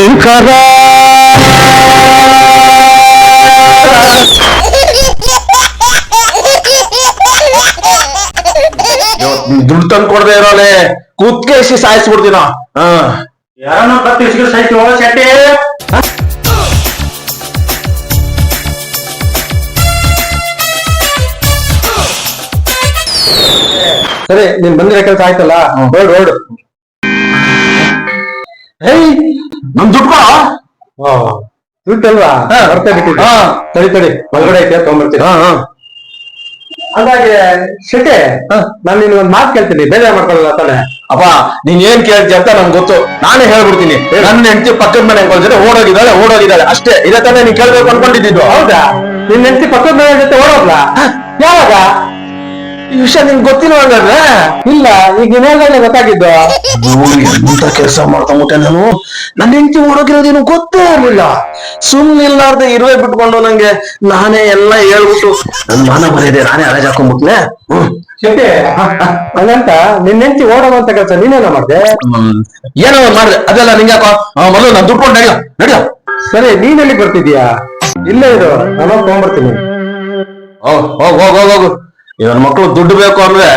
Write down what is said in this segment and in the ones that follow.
ಭಯಂಕರ ದುಡ್ಡು ತಂದು ಕೊಡದೆ ಇರೋಲೆ. ಕೂತ್ಕೇಸಿ ಸಾಯಿಸ್ಬಿಡ್ತೀನ. ಯಾರನ್ನ ಶೆಟ್ಟಿ? ಸರಿ ನೀನ್ ಬಂದಿರೋ ಕೆಲಸ ಆಯ್ತಲ್ಲ? ಹೊರಡು ಹೊರಡು ಹೇಯ್ ನಮ್ ದುಡ್ಡು ದುಡ್ಡಲ್ವಾ. ಬರ್ತಾ ಬಿಟ್ಟಿದ್ದೆ. ತಡಿ ತಡಿ ಒಳಗಡೆ ಐತೆ ತಗೊಂಡ್ಬರ್ತೀನಿ ಹಾಗಾಗಿ ಶೆಕೆ ನಾನು ನಿನ್ ಒಂದ್ ಮಾತು ಕೇಳ್ತೀನಿ ಬೇಜಾರ್ ಮಾಡ್ಕೊಳ್ಳಲ್ಲ ತಾನೆ ಅಪ್ಪ ನೀನ್ ಏನ್ ಕೇಳ್ತಿ ಅಂತ ನಂಗೆ ಗೊತ್ತು. ನಾನೇ ಹೇಳ್ಬಿಡ್ತೀನಿ. ನನ್ನ ಹೆಂಡತಿ ಪಕ್ಕದ ಮನೆ ಜೊತೆ ಓಡೋಗಿದ್ದಾಳೆ ಓಡೋಗಿದ್ದಾಳೆ. ಅಷ್ಟೇ ಇದೇ ತಾನೇ ನೀನ್ ಕೇಳ್ಬೇಕು ಅನ್ಕೊಂಡಿದ್ದು. ಹೌದಾ? ನಿನ್ ಹೆಂಡತಿ ಪಕ್ಕದ ಮನೆ ಜೊತೆ ಓಡೋದ್ಲಾ? ಯಾವಾಗ? ಈ ವಿಷಯ ನಿನ್ಗೆ ಗೊತ್ತಿಲ್ಲ ಹಂಗಾದ್ರೆ? ಇಲ್ಲ ಈಗ ನಿನ್ನೆ ಗೊತ್ತಾಗಿದ್ದು? ಎಂತ ಕೆಲಸ ಮಾಡ್ಕೊಂಬಿಟ್ಟೆ ನಾನು? ನನ್ನ ಹೆಂಡತಿ ಓಡೋಗಿರೋದೇನು ಗೊತ್ತೇ ಇರಲಿಲ್ಲ. ಸುಮ್ನೆ ಇಲ್ಲಾರ್ದೆ ಇರುವೆ ಬಿಟ್ಕೊಂಡು ನಂಗೆ ನಾನೇ ಎಲ್ಲ ಹೇಳ್ಬಿಟ್ಟು ನನ್ನ ಮಾನ ಬರೆಯದೆ ನಾನೇ ಹಳೇಜ್ ಹಾಕೊಂಡ್ಬಿಟ್ನೆ ಶೆಟ್ಟಿ ಹಂಗಂತ ನಿನ್ ಹೆಂಡತಿ ಓಡೋವಂತ ಕೆಲಸ ನೀನೇನ ಮಾಡ್ದೆ. ಏನೋ ಮಾಡ್ದೆ. ಅದೆಲ್ಲ ನಿಂಗೆ ಯಾಕೋ? ಮೊದಲು ನಾನು ದುಡ್ಕೊಂಡು ನಡೆಯೋ ನಡೆಯೋ. ಸರಿ ನೀನ್ ಎಲ್ಲಿ ಬರ್ತಿದ್ಯಾ ಇಲ್ಲೇ ಇದು ನಾನು ತಗೊಂಡ್ಬರ್ತೀನಿ. ಹೋಗ್ ಹೋಗ್ ಹೋಗ್ ಹೋಗ್ ಹೋಗು. ಇವನ್ ಮಕ್ಳು ದುಡ್ಡು ಬೇಕು ಅಂದ್ರೆ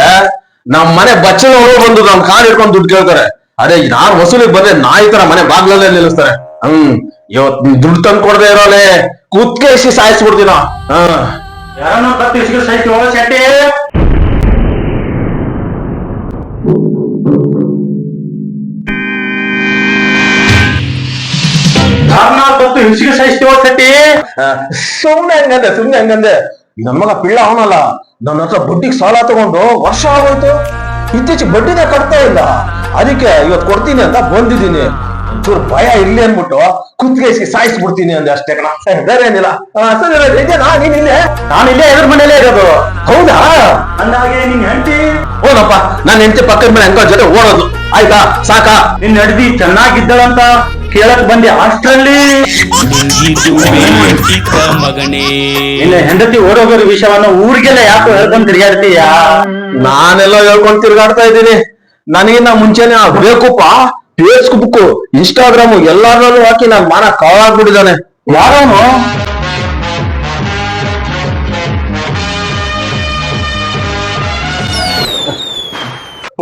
ನಮ್ ಮನೆ ಬಚ್ಚನವರು ಬಂದು ನಮ್ ಕಾಲ್ ಹಿಡ್ಕೊಂಡು ದುಡ್ಡು ಕೇಳ್ತಾರೆ. ಅದೇ ನಾನ್ ವಸೂಲಿಗೆ ಬಂದ್ರೆ ಈ ತರ ಮನೆ ಬಾಗ್ಲಲ್ಲೇ ನಿಲ್ಲಿಸ್ತಾರೆ. ಹ್ಮ್ ಇವತ್ ದುಡ್ಡು ತಂದು ಕೊಡದೆ ಇರೋಲೆ ಸಾಯಿಸ್ಬಿಡ್ತೀನ? ಸಾಯಿಸ್ತಿ ಹೋಗ ಶೆಟ್ಟಿ ಸುಮ್ನೆ ಹಂಗಂದೆ ಸುಮ್ನೆ ಹಂಗಂದೆ. ನನ್ ಮಗ ಪಿಳ್ಳ ಅವನಲ್ಲ. ನನ್ನ ಹತ್ರ ಬಡ್ಡಿಗೆ ಸಾಲ ತಗೊಂಡು ವರ್ಷ ಆಗೋಯ್ತು. ಇತ್ತೀಚೆಗೆ ಬಡ್ಡಿನೇ ಕಟ್ತಾ ಇಲ್ಲ. ಅದಕ್ಕೆ ಇವತ್ತು ಕೊಡ್ತೀನಿ ಅಂತ ಬಂದಿದ್ದೀನಿ. ಒಂಚೂರು ಭಯ ಇರ್ಲಿ ಅನ್ಬಿಟ್ಟು ಕುತ್ಕೇಸಿ ಸಾಯಿಸ್ಬಿಡ್ತೀನಿ ಅಂದೆ ಅಷ್ಟೇ ಕಣ. ಬೇರೆ ಏನಿಲ್ಲ? ನೀನ್ ಇಲ್ಲೇ? ನಾನು ಇಲ್ಲೇ ಎದುರು ಮನೇಲೇ ಇರೋದು. ಹೌದಾ? ಅಂದಾಗೆ ನಿನ್ ಹೆಂಡತಿ? ಓನಪ್ಪ ನನ್ನ ಹೆಂಡತಿ ಪಕ್ಕದ ಮನೆ ಅಂಕ ಜೊತೆ ಓಡೋದು. ಆಯ್ತಾ? ಸಾಕಾ? ನಿನ್ ನಡ್ದಿ ಚೆನ್ನಾಗಿದ್ದಳಂತ ಕೇಳಕ್ ಬಂದಿ ಅಷ್ಟರಲ್ಲಿ ಇದು ವೇದಿಕ ಮಗನೇ. ನಿನ್ನ ಹೆಂಡತಿ ಓಡೋಗೋರ ವಿಷಯವನ್ನ ಊರಿಗೆಲ್ಲ ಯಾಕೋ ಹೇಳ್ಕೊಂಡ್ ತಿರ್ಗಾಡ್ತೀಯ? ನಾನೆಲ್ಲ ಹೇಳ್ಕೊಂಡ್ ತಿರ್ಗಾಡ್ತಾ ಇದ್ದೀನಿ. ನನಗಿನ್ನ ಮುಂಚೆನೆ ಆ ಬೇಕುಪ್ಪ ಫೇಸ್ಬುಕ್ ಇನ್ಸ್ಟಾಗ್ರಾಮ್ ಎಲ್ಲಾರಲ್ಲೂ ಹಾಕಿ ನನ್ ಮಾನ ಕಾಳಾಗ್ಬಿಟ್ಟಿದ್ದಾನೆ. ಯಾರೋನು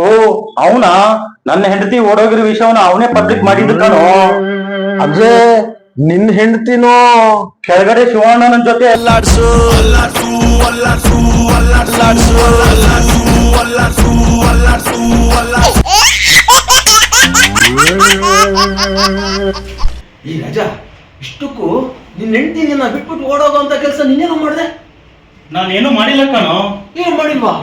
ಓ ಅವನ? ನನ್ನ ಹೆಂಡತಿ ಓಡೋಗಿರೋ ವಿಷಯವನ್ನ ಅವನೇ ಪಬ್ಲಿಕ್ ಮಾಡಿದ್ದು ಕಣೋ. ಅದೇ ನಿನ್ ಹೆಂಡತಿನೋ ಕೆಳಗಡೆ ಶಿವಣ್ಣನ ಜೊತೆ ಅಲ್ಲಾಡ್ಸು. ಅಲ್ಲಾಡ್ಸು ಅಲ್ಲಾಡ್ಸು ಅಲ್ಲಾಡ್ಸು ಅಲ್ಲಾಡ್ಸು ಅಲ್ಲಾಡ್ಸು ಈ ರಜ ಇಷ್ಟಕ್ಕೂ ನಿನ್ನ ಹೆಂಡತಿ ನಿನ್ನ ಬಿಟ್ಬಿಟ್ಟು ಓಡೋದು ಅಂತ ಕೆಲಸ ನೀನೇನು ಮಾಡಿದೆ? ನಾನೇನು ಮಾಡಿಲ್ಲ ಕಣೋ. ಏನು ಮಾಡಿಲ್ವಾ?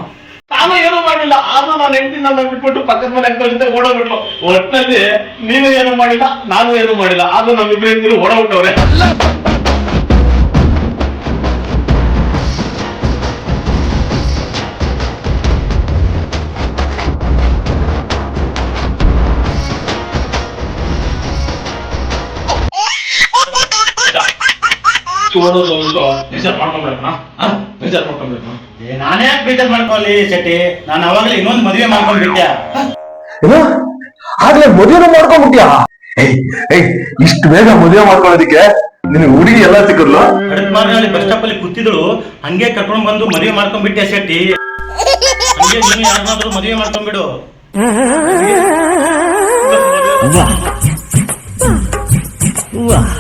ನಾನು ಏನು ಮಾಡಿಲ್ಲ, ಆದ್ರೂ ನಾನು ಹೆಂಡತಿ ನನ್ನ ಬಿಟ್ಬಿಟ್ಟು ಪಕ್ಕದ ಮನೆ ಜೊತೆ ಓಡೋಗ್ಬಿಟ್ಲು. ಒಟ್ಟಿನಲ್ಲಿ ನೀನು ಏನು ಮಾಡಿಲ್ಲ, ನಾನು ಏನು ಮಾಡಿಲ್ಲ, ಆದ್ರೂ ನಮ್ಮಿಬ್ಬರಿಂದ ಓಡೋಗ್ಬಿಟ್ಟವ್ರೆ. ಒಂದು ಬೇಜಾರ್ ಮಾಡ್ಕೊಂಡ್ಬಿಡೋಣ ಬೇಜಾರ್ ಮಾಡ್ಕೊಂಡ್ಬಿಡೋಣ ನಾನೇ ಯಾಕೆ ಬೇಜಾರ್ ಮಾಡ್ಕೊಳ್ಳಿ ಶೆಟ್ಟಿ? ನಾನು ಅವಾಗಲೇ ಇನ್ನೊಂದು ಮದುವೆ ಮಾಡ್ಕೊಂಡ್ಬಿಟ್ಟೆ. ಏನು? ಆಗ್ಲೇ ಮದುವೆ ಮಾಡ್ಕೊಂಡ್ಬಿಟ್ಯಾ ಏಯ್ ಏಯ್ ಇಷ್ಟು ಬೇಗ ಮದುವೆ ಮಾಡ್ಕೊಳ್ಳೋದಕ್ಕೆ ನಿನ್ ಹುಡುಗಿ ಎಲ್ಲ ಸಿಕ್ಕದ್ಲು? ಹಡದ್ ಮಾರ್ಗದಲ್ಲಿ ಬಸ್ ಸ್ಟಾಪ್ ಅಲ್ಲಿ ಕೂತಿದ್ರು ಹಂಗೆ ಕರ್ಕೊಂಡ್ ಬಂದು ಮದುವೆ ಮಾಡ್ಕೊಂಡ್ಬಿಟ್ಟೆ ಶೆಟ್ಟಿ. ಹಂಗೆ ನೀನು ಯಾರನ್ನಾದ್ರೂ ಮದುವೆ ಮಾಡ್ಕೊಂಡ್ಬಿಡು. ಬಸ್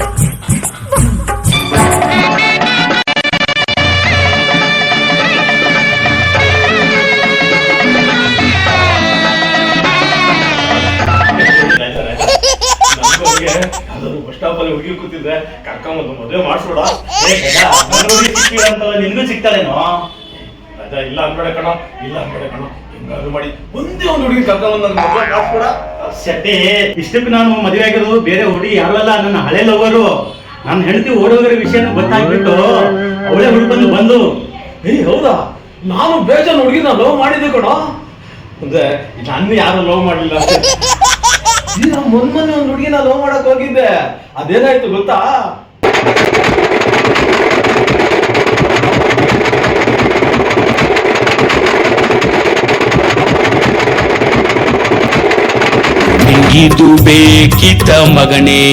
ಹುಡುಗಿ ಕೂತಿದ್ರೆ ಕರ್ಕೊಂಬಂದು ಮದುವೆ ಮಾಡಿಸ್ಬಿಡ. ಅಂತಲ್ಲ ನಿನ್ಗೂ ಸಿಗ್ತಾಳೇನೋ ಅದ ಇಲ್ಲ ಅನ್ಬೇಡ ಕಣ ಇಲ್ಲ ಅನ್ಬೇಡ ಕಣ ಹಿಂಗಾದ್ರು ಮಾಡಿ. ಒಂದೇ ಒಂದು ಹುಡುಗಿ ಕರ್ಕೊಂಬಂದು ನನ್ನ ಮದುವೆ ಇಷ್ಟಕ್ಕೆ ನಾನು ಮದುವೆ ಆಗಿರೋದು ಬೇರೆ ಹುಡುಗಿ ಯಾರು ಅಲ್ಲ ನನ್ನ ಹಳೆ ಲವರು ನನ್ನ ಹೆಂಡತಿ ಓಡೋಗಿರೋ ವಿಷಯ ಗೊತ್ತಾಗ್ಬಿಟ್ಟು ಅವಳೇ ಹುಡುಗಿ ಬಂದು ಏ ಹೌದಾ? ನಾನು ಬೇಜಾನ್ ಹುಡುಗಿನ ಲವ್ ಮಾಡಿದ್ದೆ ಕಣ. ಅಂದ್ರೆ ನನ್ನ ಯಾರು ಲವ್ ಮಾಡಿಲ್ಲ ಈಗ ಮೊನ್ನೆ ಒಂದು ಹುಡುಗಿನ ಲವ್ ಮಾಡಕ್ ಹೋಗಿದ್ದೆ. ಅದೇನಾಯ್ತು ಗೊತ್ತಾ? ಇದು ಬೇಕಿತ ಮಗನೇ.